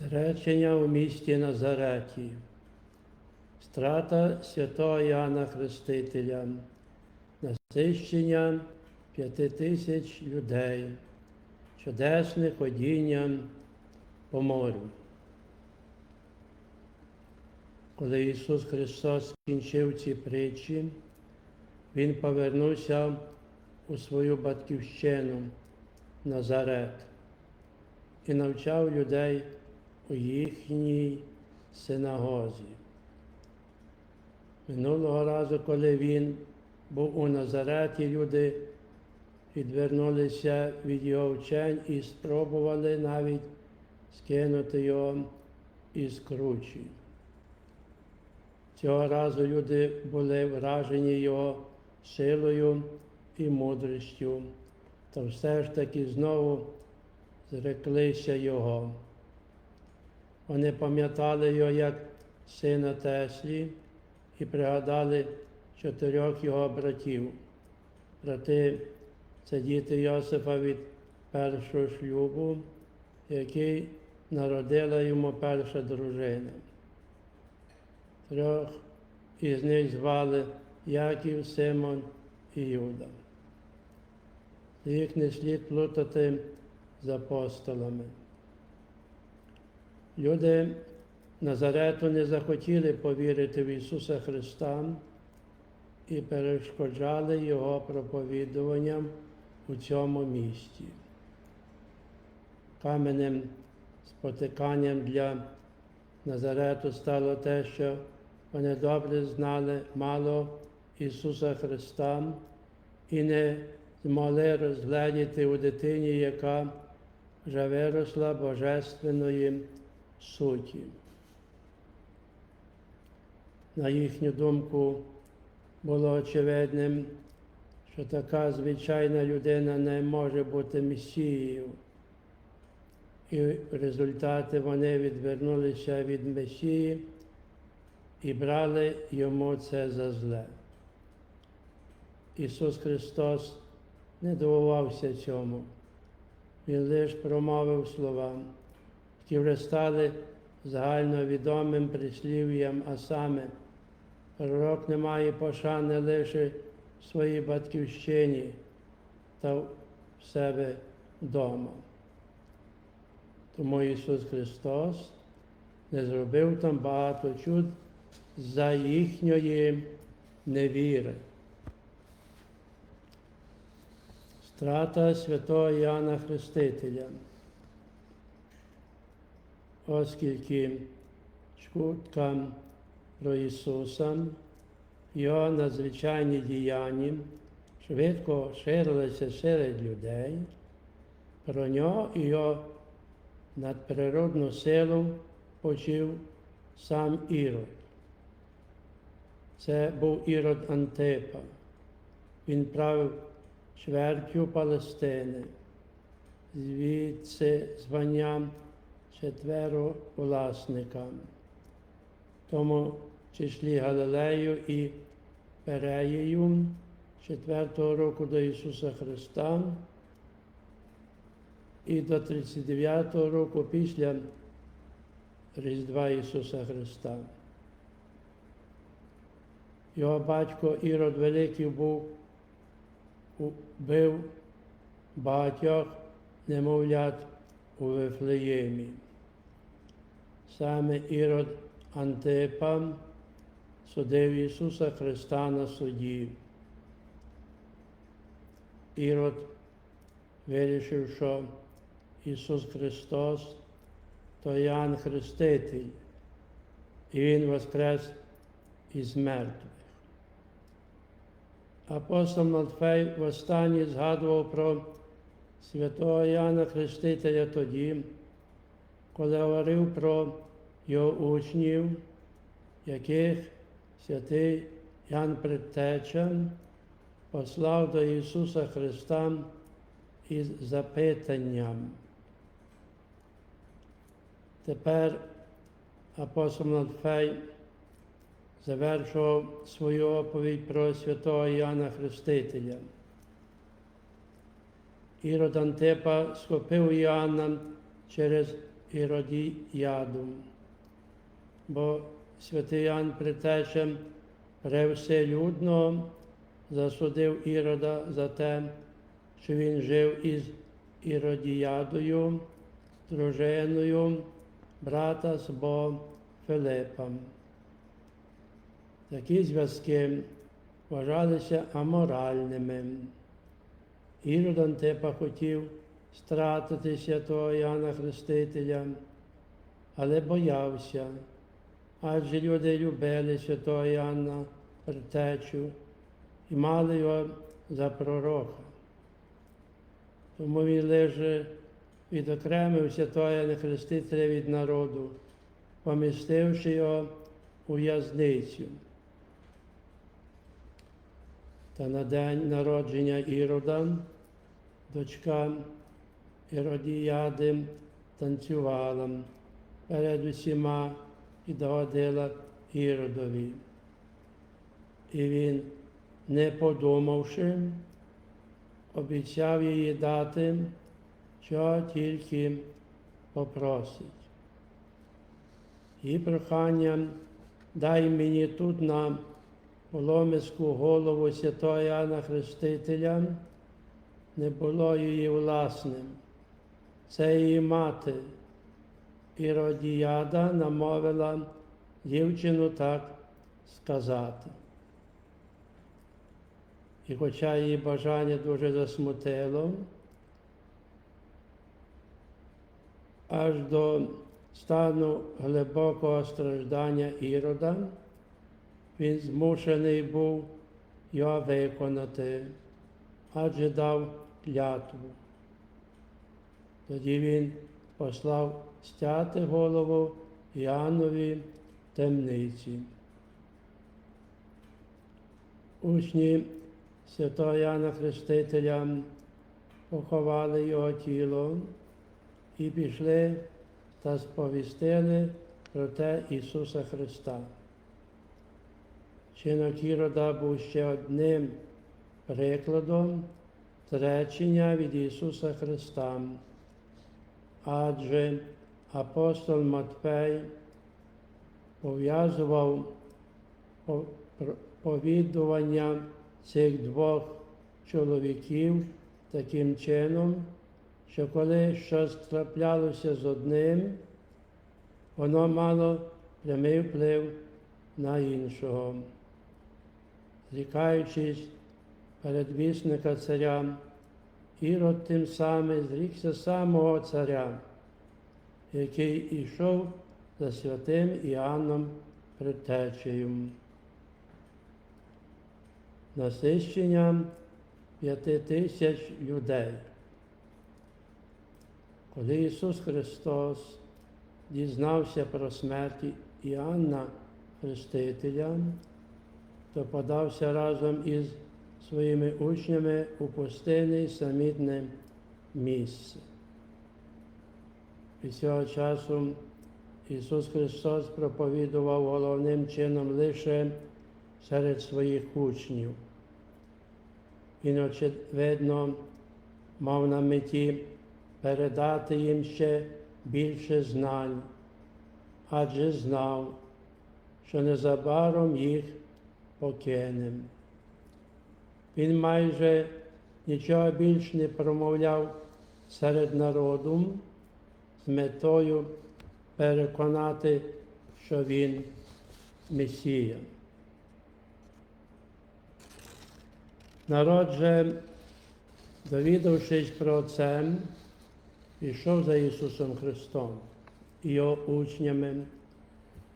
Зречення у місті Назареті, страта святого Іоанна Хрестителя, насищення п'яти тисяч людей, чудесне ходіння по морю. Коли Ісус Христос скінчив ці притчі, Він повернувся у свою батьківщину Назарет і навчав людей у їхній синагозі. Минулого разу, коли він був у Назареті, люди відвернулися від його вчень і спробували навіть скинути його із кручі. Цього разу люди були вражені його силою і мудрістю, та все ж таки знову зреклися його. Вони пам'ятали його як сина Теслі і пригадали чотирьох його братів. Брати це діти Йосифа від першого шлюбу, який народила йому перша дружина. Трьох із них звали Яків, Симон і Юда. Їх не слід плутати з апостолами. Люди Назарету не захотіли повірити в Ісуса Христа і перешкоджали Його проповідуванням у цьому місті. Каменем спотиканням для Назарету стало те, що вони добре знали мало Ісуса Христа і не змогли розгледіти у дитині, яка вже виросла божественної суті. На їхню думку було очевидним, що така звичайна людина не може бути месією. І в результаті вони відвернулися від Месії і брали йому це за зле. Ісус Христос не дивувався цьому. Він лише промовив слова, які вже стали загальновідомим прислів'ям, а саме пророк не має пошани лише в своїй батьківщині та в себе вдома. Тому Ісус Христос не зробив там багато чуд за їхньої невіри. Страта святого Іоанна Хрестителя. Оскільки чутка про Ісуса, Його надзвичайні діяння швидко ширилися серед людей, про нього і його надприродну силу почув сам Ірод. Це був Ірод Антипа. Він правив чвертю Палестини, звідси званням четверо власникам. Тому числі Галилею і Переєю четвертого року до Ісуса Христа і до 39-го року після Різдва Ісуса Христа. Його батько Ірод Великий був бив багатьох немовлят у Вифлеємі. Саме Ірод Антипа судив Ісуса Христа на суді. Ірод вирішив, що Ісус Христос то Ян Хреститель, і Він воскрес із мертвих. Апостол Матфей востаннє згадував про святого Яна Хрестителя тоді, коли говорив про його учнів, яких святий Ян Предтеча послав до Ісуса Христа із запитанням. Тепер апостол Матфей завершував свою оповідь про святого Іоанна Хрестителя. Ірод Антипа схопив Іоанна через Іродіяду. Бо святий Ян Притечем превселюдно засудив Ірода за те, що він жив із Іродіядою, дружиною брата свого Филипа. Такі зв'язки вважалися аморальними. Ірод Антипа хотів стратити святого Яна Хрестителя, але боявся, адже люди любили святого Яна Притечу і мали його за пророка. Тому він лише відокремив святого Яна Хрестителя від народу, помістивши його у в'язницю. Та на день народження Ірода дочка Іродіяди танцювала перед усіма і догодила Іродові. І він, не подумавши, обіцяв її дати, що тільки попросить. Її проханням дай мені тут на поломиску голову святого Яна Хрестителя не було її власним. Це її мати. Іродіяда намовила дівчину так сказати. І хоча її бажання дуже засмутило, аж до стану глибокого страждання Ірода, він змушений був його виконати, адже дав клятву. Тоді він послав стяти голову Іоаннові темниці. Учні святого Яна Хрестителя поховали його тіло і пішли та сповістили про те Ісуса Христа. Чинок Ірода був ще одним прикладом зречення від Ісуса Христа, адже апостол Матфей пов'язував повідування цих двох чоловіків таким чином, що коли щось траплялося з одним, воно мало прямий вплив на іншого. Зрікаючись передвісника царя, Ірод тим самим зрікся самого царя, який ішов за святим Іоанном Предтечею. Насищенням п'яти тисяч людей. Коли Ісус Христос дізнався про смерть Іоанна Хрестителя, то подався разом із своїми учнями у пустинне самітне місце. І цього часу Ісус Христос проповідував головним чином лише серед своїх учнів. Він, очевидно, мав на меті передати їм ще більше знань, адже знав, що незабаром їх покине. Він майже нічого більш не промовляв серед народу з метою переконати, що він Месія. Народ же, довідавшись про це, пішов за Ісусом Христом і його учнями,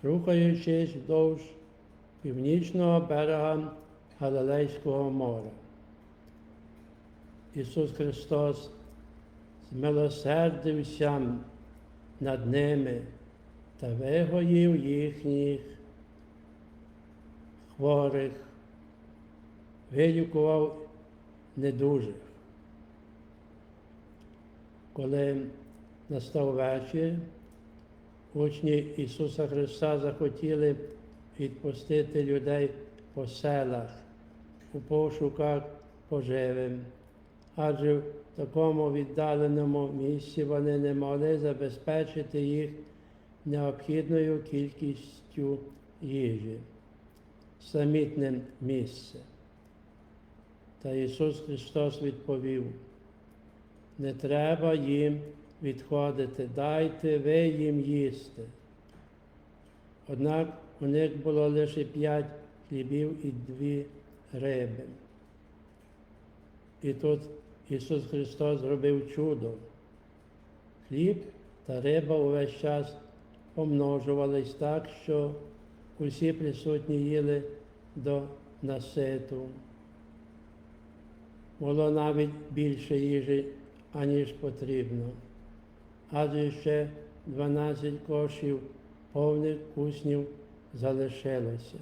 рухаючись вдовж північного берега Галилейського моря. Ісус Христос змилосердився над ними та вигоїв їхніх хворих, вилікував недужих. Коли настав вечір, учні Ісуса Христа захотіли відпустити людей по селах у пошуках поживи, адже в такому віддаленому місці вони не могли забезпечити їх необхідною кількістю їжі, самітним місце. Та Ісус Христос відповів, не треба їм відходити, дайте ви їм їсти. Однак у них було лише п'ять хлібів і дві риби. І тут Ісус Христос зробив чудо. Хліб та риба увесь час помножувались так, що усі присутні їли до наситу. Було навіть більше їжі, аніж потрібно. Адже ще 12 кошів повних куснів залишилося.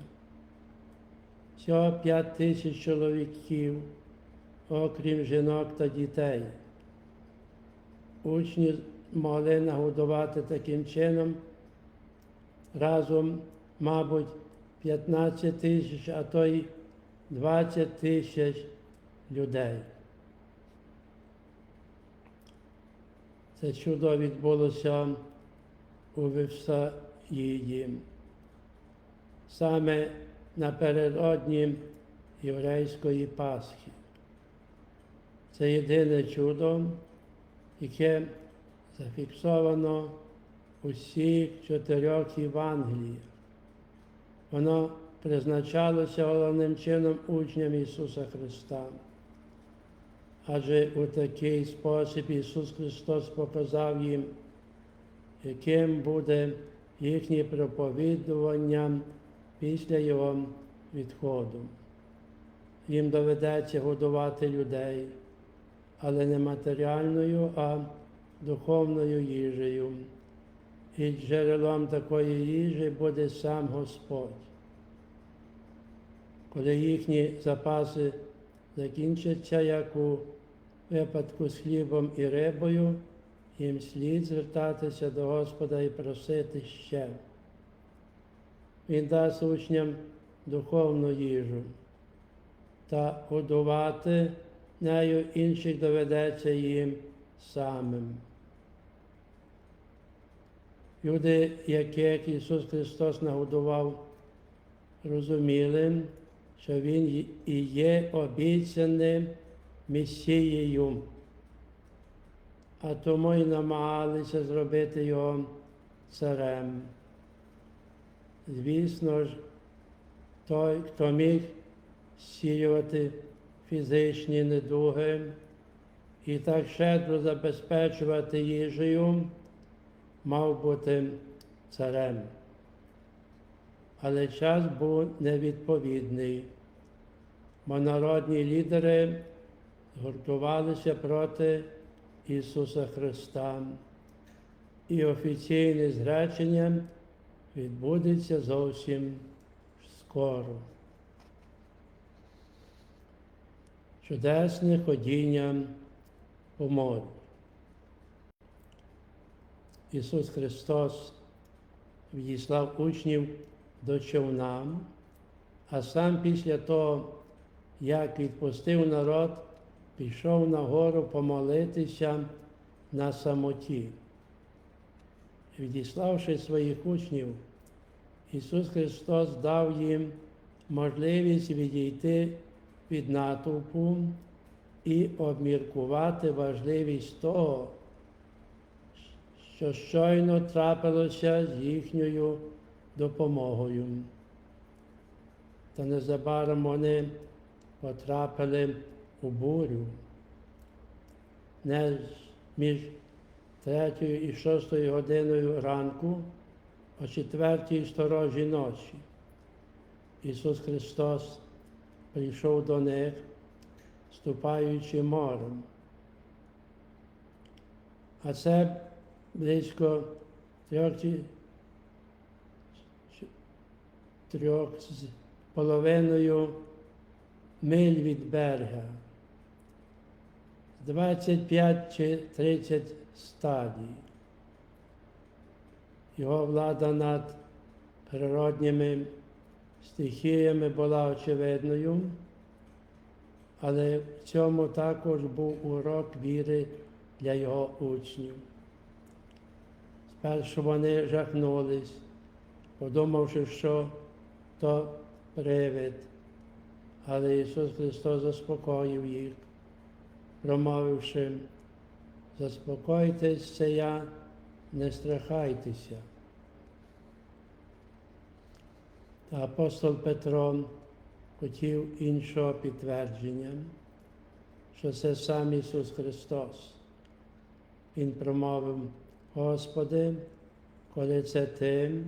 Всього 5 тисяч чоловіків, окрім жінок та дітей. Учні могли нагодувати таким чином разом, мабуть, 15 тисяч, а то й 20 тисяч людей. Це чудо відбулося у Вифсаїді. Саме напередодні єврейської Пасхи. Це єдине чудо, яке зафіксовано у всіх чотирьох Євангеліях. Воно призначалося головним чином учням Ісуса Христа. Адже у такий спосіб Ісус Христос показав їм, яким буде їхнє проповідування після Його відходу. Їм доведеться годувати людей, але не матеріальною, а духовною їжею. І джерелом такої їжі буде сам Господь. Коли їхні запаси закінчаться, як у випадку з хлібом і рибою, їм слід звертатися до Господа і просити ще. Він дасть учням духовну їжу та годувати нею інших доведеться їм самим. Люди, яких Ісус Христос нагодував, розуміли, що Він і є обіцяним Месією, а тому й намагалися зробити його царем. Звісно ж, той, хто міг сіювати фізичні недуги і так щедро забезпечувати їжею, мав бути царем. Але час був невідповідний, бо народні лідери згуртувалися проти Ісуса Христа, і офіційне зречення відбудеться зовсім скоро. Чудесне ходіння по морю. Ісус Христос відіслав учнів до човна, а сам після того, як відпустив народ, пішов на гору помолитися на самоті. Відіславши своїх учнів, Ісус Христос дав їм можливість відійти від натовпу і обміркувати важливість того, що щойно трапилося з їхньою допомогою. Та незабаром вони потрапили у бурю. Не між третьою і шостою годиною ранку, о четвертій сторожі ночі. Ісус Христос прийшов до них, ступаючи морем. А це близько трьох, трьох з половиною миль від берега. 25 чи 30 стадій. Його влада над природніми стихіями була очевидною, але в цьому також був урок віри для його учнів. Спершу вони жахнулись, подумавши, що то привид, але Ісус Христос заспокоїв їх, промовивши, заспокойтесь, це я, не страхайтеся. Та апостол Петро хотів іншого підтвердження, що це сам Ісус Христос. Він промовив, Господи, коли це Ти,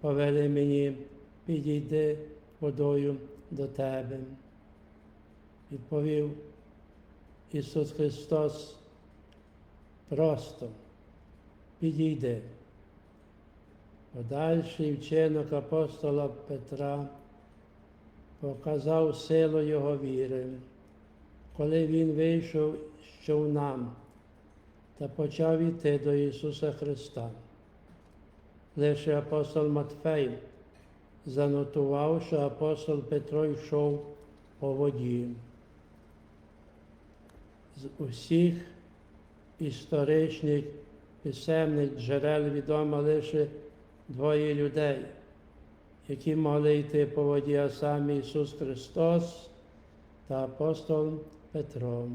повели мені, підійди водою до Тебе. Відповів Ісус Христос просто підійди. Подальший вчинок апостола Петра показав силу його віри, коли він вийшов з човна та почав іти до Ісуса Христа. Лише апостол Матфей занотував, що апостол Петро йшов по воді. З усіх історичних писемних джерел відомо лише двоє людей, які могли йти по воді, а сам Ісус Христос та апостол Петро.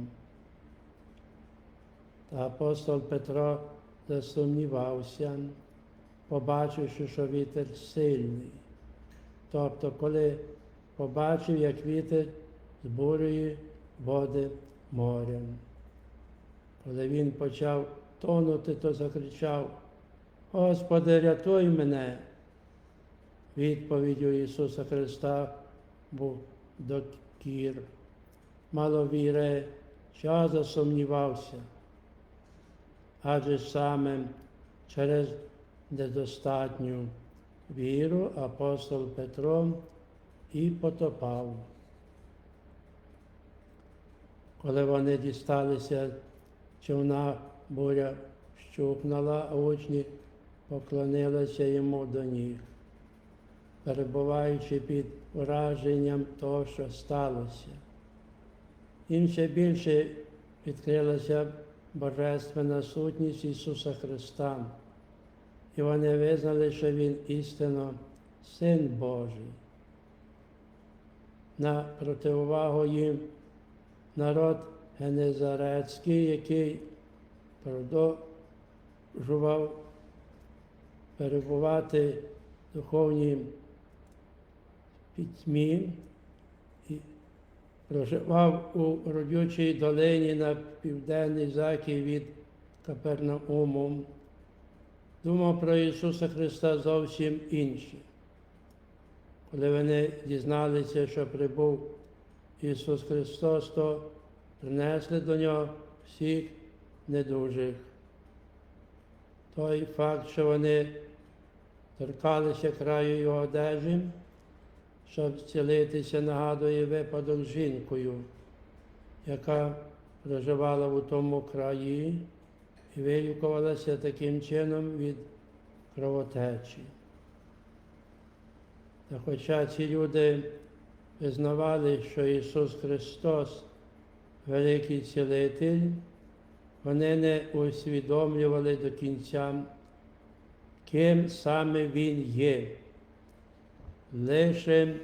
Та апостол Петро засумнівався, побачивши, що вітер сильний. Тобто, коли побачив, як вітер збурює води морем. Коли він почав тонути, то закричав, Господи, рятуй мене. Відповіддю Ісуса Христа був докір. Мало віри, що засумнівався, адже саме через недостатню віру апостол Петро і потопав. Коли вони дісталися, човна буря щукнула, а учні поклонилися йому до ніг, перебуваючи під враженням того, що сталося. Їм ще більше відкрилася Божественна сутність Ісуса Христа, і вони визнали, що Він істинно Син Божий. На противагу їм народ Генезарецький, який продовжував перебувати в духовній пітьмі і проживав у родючій долині на південний захід від Капернауму, думав про Ісуса Христа зовсім інше. Коли вони дізналися, що прибув Ісус Христос, то принесли до Нього всіх недужих. Той факт, що вони торкалися краю його одежі, щоб зцілитися, нагадує випадок з жінкою, яка проживала у тому краї і вилікувалася таким чином від кровотечі. Та хоча ці люди визнавали, що Ісус Христос великий цілитель, вони не усвідомлювали до кінця, ким саме Він є. Лише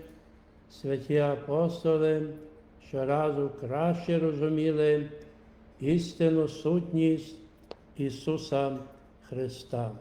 святі апостоли щоразу краще розуміли істинну сутність Ісуса Христа.